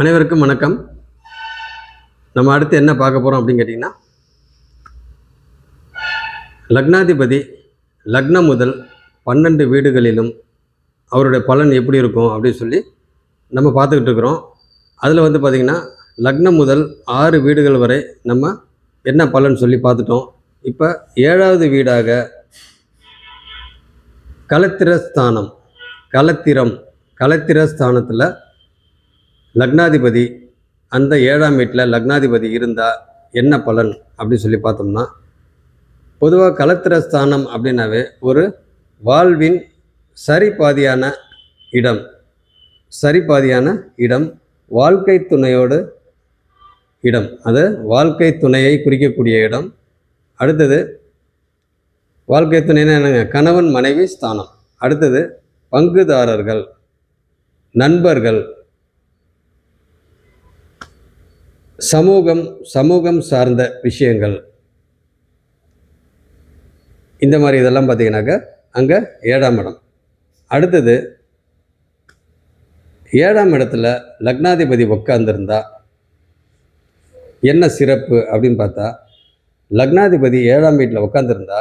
அனைவருக்கும் வணக்கம். நம்ம அடுத்து என்ன பார்க்க போகிறோம் அப்படின்னு கேட்டிங்கன்னா லக்னாதிபதி லக்னம் முதல் பன்னெண்டு வீடுகளிலும் அவருடைய பலன் எப்படி இருக்கும் அப்படின்னு சொல்லி நம்ம பார்த்துக்கிட்டு இருக்கிறோம். அதில் வந்து பார்த்திங்கன்னா லக்னம் முதல் ஆறு வீடுகள் வரை நம்ம என்ன பலன் சொல்லி பார்த்துட்டோம். இப்போ ஏழாவது வீடாக கலத்திரஸ்தானம் கலத்திரம் கலத்திரஸ்தானத்தில் லக்னாதிபதி அந்த ஏழாம் வீட்டில் லக்னாதிபதி இருந்தால் என்ன பலன் அப்படின்னு சொல்லி பார்த்தோம்னா பொதுவாக கலத்திரஸ்தானம் அப்படின்னாவே ஒரு வாழ்வின் சரிபாதியான இடம். சரிபாதியான இடம் வாழ்க்கை துணையோடு இடம். அது வாழ்க்கை துணையை குறிக்கக்கூடிய இடம். அடுத்தது வாழ்க்கை துணைனா என்னங்க? கணவன் மனைவி ஸ்தானம். அடுத்தது பங்குதாரர்கள் நண்பர்கள். சமூகம் சமூகம் சார்ந்த விஷயங்கள். இந்த மாதிரி இதெல்லாம் பார்த்தீங்கன்னாக்கா அங்கே ஏழாம் இடம். அடுத்தது ஏழாம் இடத்துல லக்னாதிபதி உட்காந்துருந்தா என்ன சிறப்பு அப்படின்னு பார்த்தா லக்னாதிபதி ஏழாம் வீட்டில் உட்காந்துருந்தா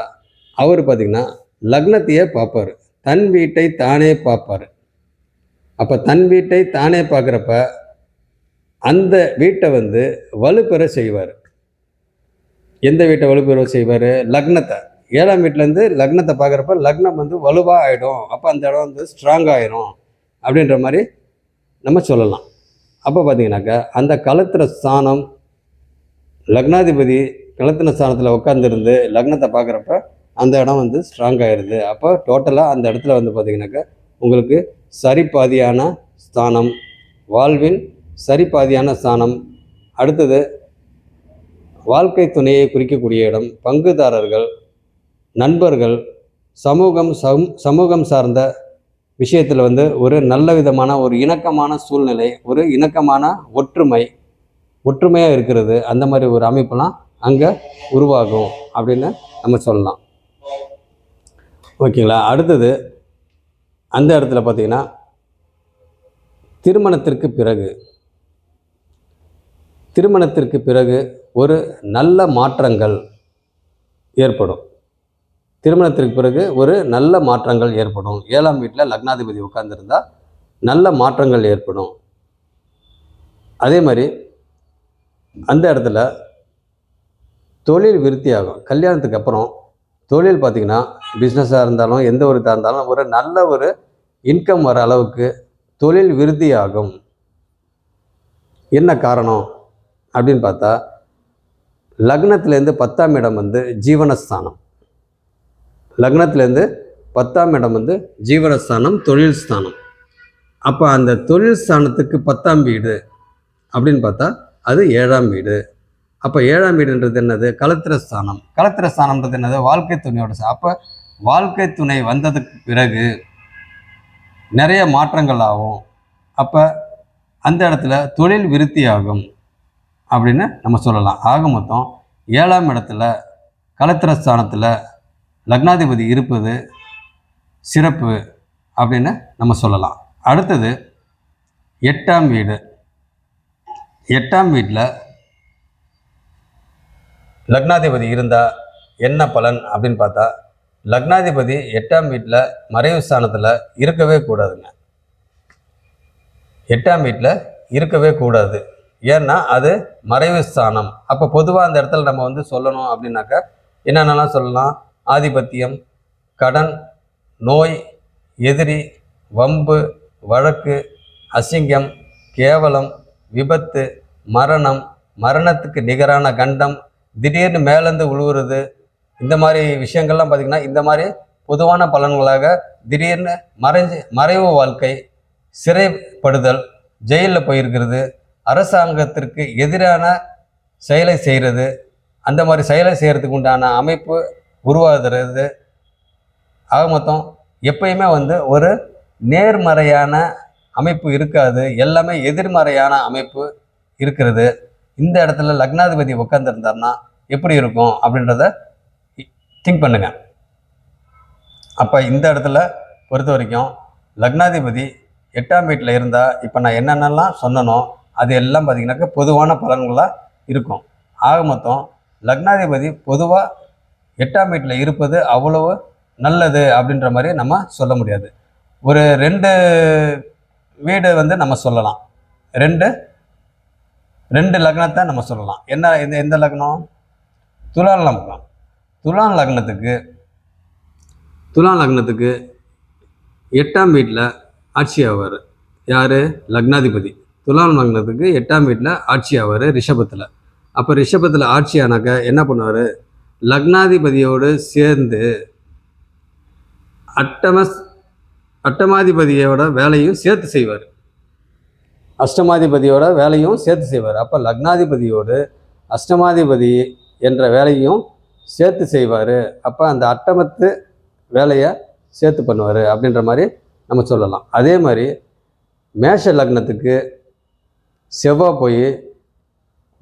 அவர் பார்த்திங்கன்னா லக்னத்தையே பார்ப்பார். தன் வீட்டை தானே பார்ப்பார். அப்போ தன் வீட்டை தானே பார்க்குறப்ப அந்த வீட்டை வந்து வலுப்பெற செய்வார். எந்த வீட்டை வலுப்பெற செய்வார்? லக்னத்தை. ஏழாம் வீட்டிலேருந்து லக்னத்தை பார்க்குறப்ப லக்னம் வந்து வலுவாக ஆகிடும் அப்போ அந்த இடம் வந்து ஸ்ட்ராங் ஆயிரும். அப்படின்ற மாதிரி நம்ம சொல்லலாம். அப்போ பார்த்தீங்கன்னாக்கா அந்த களத்திர ஸ்தானம் லக்னாதிபதி களத்திர ஸ்தானத்தில் உட்காந்துருந்து லக்னத்தை பார்க்குறப்ப அந்த இடம் வந்து ஸ்ட்ராங் ஆயிடுது அப்போ டோட்டலாக அந்த இடத்துல வந்து பார்த்தீங்கன்னாக்கா உங்களுக்கு சரிப்பாதியான ஸ்தானம் வாழ்வின் சரிபாதியான ஸ்தானம் அடுத்தது வாழ்க்கை துணையை குறிக்கக்கூடிய இடம் பங்குதாரர்கள் நண்பர்கள் சமூகம் சம் சமூகம் சார்ந்த விஷயத்தில் வந்து ஒரு நல்ல விதமான ஒரு இணக்கமான சூழ்நிலை ஒரு இணக்கமான ஒற்றுமை ஒற்றுமையாக இருக்கிறது. அந்த மாதிரி ஒரு அமைப்பெல்லாம் அங்கே உருவாகும் அப்படின்னு நம்ம சொல்லலாம். ஓகேங்களா? அடுத்தது அந்த இடத்துல பார்த்தீங்கன்னா திருமணத்திற்கு பிறகு திருமணத்திற்கு பிறகு ஒரு நல்ல மாற்றங்கள் ஏற்படும். திருமணத்திற்கு பிறகு ஒரு நல்ல மாற்றங்கள் ஏற்படும். ஏழாம் வீட்டில் லக்னாதிபதி உட்கார்ந்திருந்தா நல்ல மாற்றங்கள் ஏற்படும். அதே மாதிரி அந்த இடத்துல தொழில் விருத்தியாகும் கல்யாணத்துக்கு அப்புறம் தொழில் பார்த்திங்கன்னா பிஸ்னஸாக இருந்தாலும் எந்த ஒரு இதாக இருந்தாலும் ஒரு நல்ல ஒரு இன்கம் வர அளவுக்கு தொழில் விருத்தியாகும் என்ன காரணம்? அப்படின்னு பார்த்தா லக்னத்துலேருந்து பத்தாம் இடம் வந்து ஜீவனஸ்தானம். லக்னத்துலேருந்து பத்தாம் இடம் வந்து ஜீவனஸ்தானம் தொழில் ஸ்தானம் அப்போ அந்த தொழில் ஸ்தானத்துக்கு பத்தாம் வீடு அப்படின்னு பார்த்தா அது ஏழாம் வீடு. அப்போ ஏழாம் வீடுன்றது என்னது? களத்திர ஸ்தானம் களத்திர ஸ்தானம்ன்றது என்னது? வாழ்க்கை துணையோட அப்போ வாழ்க்கை துணை வந்ததுக்கு பிறகு நிறைய மாற்றங்கள் ஆகும். அப்போ அந்த இடத்துல தொழில் விருத்தி ஆகும் அப்படின்னு நம்ம சொல்லலாம். ஆக மொத்தம் ஏழாம் இடத்துல களத்திர ஸ்தானத்தில் லக்னாதிபதி இருப்பது சிறப்பு அப்படின்னு நம்ம சொல்லலாம். அடுத்தது எட்டாம் வீடு. எட்டாம் வீட்டில் லக்னாதிபதி இருந்தால் என்ன பலன் அப்படின்னு பார்த்தா லக்னாதிபதி எட்டாம் வீட்டில் மறைவு ஸ்தானத்தில் இருக்கவே கூடாதுங்க. எட்டாம் வீட்டில் இருக்கவே கூடாது. ஏன்னா அது மறைவு ஸ்தானம். அப்போ பொதுவாக அந்த இடத்துல நம்ம வந்து சொல்லணும் அப்படின்னாக்கா என்னென்னலாம் சொல்லலாம்? ஆதிபத்தியம் கடன் நோய் எதிரி வம்பு வழக்கு அசிங்கம் கேவலம் விபத்து மரணம் மரணத்துக்கு நிகரான கண்டம் திடீர்னு மேலேருந்து உழுவுறது இந்த மாதிரி விஷயங்கள்லாம் பார்த்திங்கன்னா இந்த மாதிரி பொதுவான பலன்களாக திடீர்னு மறைஞ்சு மறைவு வாழ்க்கை சிறைப்படுதல் ஜெயிலில் போயிருக்கிறது அரசாங்கத்திற்கு எதிரான செயலை செய்கிறது. அந்த மாதிரி செயலை செய்கிறதுக்கு உண்டான அமைப்பு உருவாகிறது. ஆக மொத்தம் எப்பயுமே வந்து ஒரு நேர்மறையான அமைப்பு இருக்காது. எல்லாமே எதிர்மறையான அமைப்பு இருக்கிறது. இந்த இடத்துல லக்னாதிபதி உட்காந்துருந்தாருன்னா எப்படி இருக்கும் அப்படின்றத திங்க் பண்ணுங்க. அப்போ இந்த இடத்துல பொறுத்த வரைக்கும் லக்னாதிபதி எட்டாம் வீட்டில் இருந்தால் இப்போ நான் என்னென்னலாம் சொன்னனோ அது எல்லாம் பார்த்தீங்கன்னாக்கா பொதுவான பலன்களாக இருக்கும். ஆக மொத்தம் லக்னாதிபதி பொதுவாக எட்டாம் வீட்டில் இருப்பது அவ்வளவு நல்லது அப்படின்ற மாதிரி நம்ம சொல்ல முடியாது. ஒரு ரெண்டு வீடு வந்து நம்ம சொல்லலாம். ரெண்டு ரெண்டு லக்னத்தை நம்ம சொல்லலாம். என்ன இந்த எந்த லக்னம்? துலாம் லக்னம். துலாம் லக்னத்துக்கு துலாம் லக்னத்துக்கு எட்டாம் வீட்டில் ஆட்சி ஆவார் யார்? லக்னாதிபதி. துலாம் லக்னத்துக்கு எட்டாம் வீட்டில் ஆட்சி ஆவார் ரிஷபத்தில். அப்போ ரிஷபத்தில் ஆட்சி ஆனாக்க என்ன பண்ணுவார்? லக்னாதிபதியோடு சேர்ந்து அட்டமஸ் அட்டமாதிபதியோட வேலையும் சேர்த்து செய்வார். அஷ்டமாதிபதியோட வேலையும் சேர்த்து செய்வார். அப்போ லக்னாதிபதியோடு அஷ்டமாதிபதி என்ற வேலையும் சேர்த்து செய்வார். அப்போ அந்த அட்டமத்து வேலையை சேர்த்து பண்ணுவார் அப்படின்ற மாதிரி நம்ம சொல்லலாம். அதே மாதிரி மேஷ லக்னத்துக்கு செவ்வாய் போய்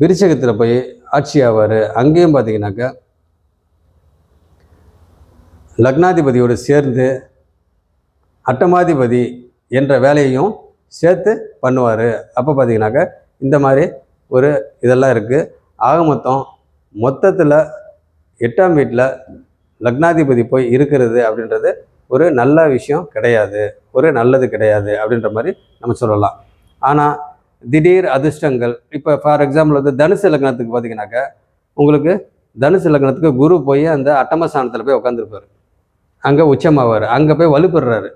விருச்சகத்தில் போய் ஆட்சி ஆவார். அங்கேயும் பார்த்தீங்கன்னாக்கா லக்னாதிபதியோடு சேர்ந்து அட்டமாதிபதி என்ற வேலையையும் சேர்த்து பண்ணுவார். அப்போ பார்த்தீங்கன்னாக்கா இந்த மாதிரி ஒரு இதெல்லாம் இருக்குது ஆக மொத்தம் மொத்தத்தில் எட்டாம் வீட்டில் லக்னாதிபதி போய் இருக்கிறது அப்படின்றது ஒரு நல்ல விஷயம் கிடையாது. ஒரு நல்லது கிடையாது அப்படின்ற மாதிரி நம்ம சொல்லலாம். ஆனால் திடீர் அதிர்ஷ்டங்கள். இப்போ ஃபார் எக்ஸாம்பிள் வந்து தனுசு லக்னத்துக்கு பார்த்தீங்கன்னாக்கா உங்களுக்கு தனுசு லக்னத்துக்கு குரு போய் அந்த அட்டமஸ்தானத்தில் போய் உட்காந்துருப்பார் அங்கே உச்சமாவார். அங்கே போய் வலுப்பெறாரு.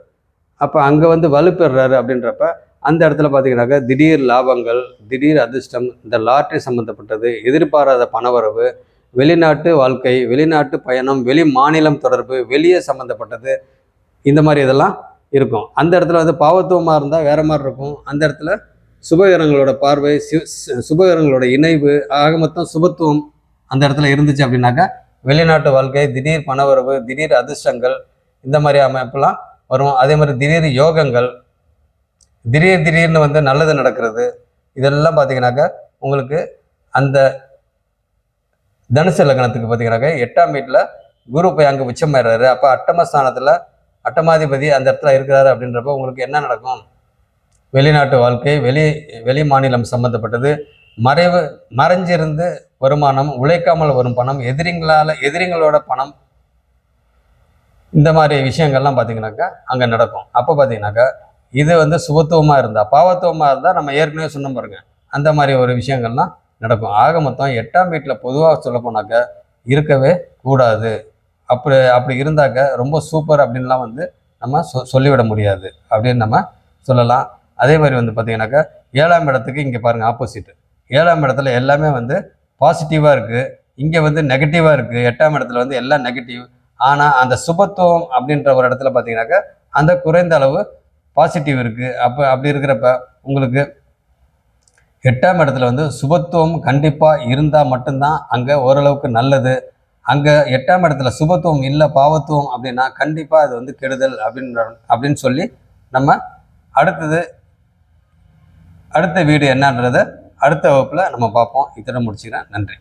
அப்போ அங்கே வந்து வலுப்பெறாரு அப்படின்றப்ப அந்த இடத்துல பார்த்தீங்கன்னாக்கா திடீர் லாபங்கள் திடீர் அதிர்ஷ்டம் இந்த லாட்ரி சம்மந்தப்பட்டது எதிர்பாராத பணவரவு வெளிநாட்டு வாழ்க்கை வெளிநாட்டு பயணம் வெளி மாநிலம் தொடர்பு வெளியே சம்மந்தப்பட்டது இந்த மாதிரி இதெல்லாம் இருக்கும். அந்த இடத்துல வந்து பாவத்துவமாக இருந்தால் வேறு மாதிரி இருக்கும். அந்த இடத்துல சுபகரங்களோட பார்வை சுபகரங்களோட இணைவு ஆக மொத்தம் சுபத்துவம் அந்த இடத்துல இருந்துச்சு அப்படின்னாக்கா வெளிநாட்டு வாழ்க்கை திடீர் பணவரவு திடீர் அதிர்ஷ்டங்கள் இந்த மாதிரி அமைப்பெல்லாம் வரும். அதே மாதிரி திடீர் யோகங்கள் திடீர் திடீர்னு வந்து நல்லது நடக்கிறது இதெல்லாம் பார்த்தீங்கன்னாக்கா உங்களுக்கு அந்த தனுசு லக்னத்துக்கு பார்த்தீங்கன்னாக்கா எட்டாம் வீட்டில் குரு போய் அங்கே உச்சமாயிடுறாரு அப்போ அட்டமஸ்தானத்தில் அட்டமாதிபதி அந்த இடத்துல இருக்கிறாரு அப்படின்றப்ப உங்களுக்கு என்ன நடக்கும்? வெளிநாட்டு வாழ்க்கை வெளி வெளி மாநிலம் சம்மந்தப்பட்டது மறைவு மறைஞ்சிருந்து வருமானம் உழைக்காமல் வரும் பணம் எதிரிங்களால் எதிரிங்களோட பணம். இந்த மாதிரி விஷயங்கள்லாம் பார்த்தீங்கன்னாக்கா அங்கே நடக்கும். அப்போ பார்த்தீங்கன்னாக்கா இது வந்து சுபத்துவமாக இருந்தால் பாவத்துவமாக இருந்தால் நம்ம ஏற்கனவே சொன்ன பாருங்க. அந்த மாதிரி ஒரு விஷயங்கள்லாம் நடக்கும். ஆக மொத்தம் எட்டாம் வீட்டில் பொதுவாக சொல்லப்போனாக்கா இருக்கவே கூடாது. அப்படி அப்படி இருந்தாக்க ரொம்ப சூப்பர் அப்படின்லாம் வந்து நம்ம சொ சொல்லிவிட முடியாது. அப்படின்னு நம்ம சொல்லலாம். அதே மாதிரி வந்து பார்த்தீங்கன்னாக்கா ஏழாம் இடத்துக்கு இங்கே பாருங்கள் ஆப்போசிட் ஏழாம் இடத்துல எல்லாமே வந்து பாசிட்டிவாக இருக்குது இங்கே வந்து நெகட்டிவாக இருக்குது எட்டாம் இடத்துல வந்து எல்லாம் நெகட்டிவ் ஆனால் அந்த சுபத்துவம் அப்படின்ற ஒரு இடத்துல பார்த்தீங்கன்னாக்கா அந்த குறைந்த அளவு பாசிட்டிவ் இருக்குது அப்போ அப்படி இருக்கிறப்ப உங்களுக்கு எட்டாம் இடத்துல வந்து சுபத்துவம் கண்டிப்பாக இருந்தால் மட்டும்தான் அங்கே ஓரளவுக்கு நல்லது. அங்கே எட்டாம் இடத்துல சுபத்துவம் இல்லை பாவத்துவம் அப்படின்னா கண்டிப்பாக அது வந்து கெடுதல் அப்படின்ற அப்படின்னு சொல்லி நம்ம அடுத்தது அடுத்த வீடு என்னன்றதை அடுத்த வகுப்பில் நம்ம பார்ப்போம். இத்தனை முடிச்சுக்கிறேன். நன்றி.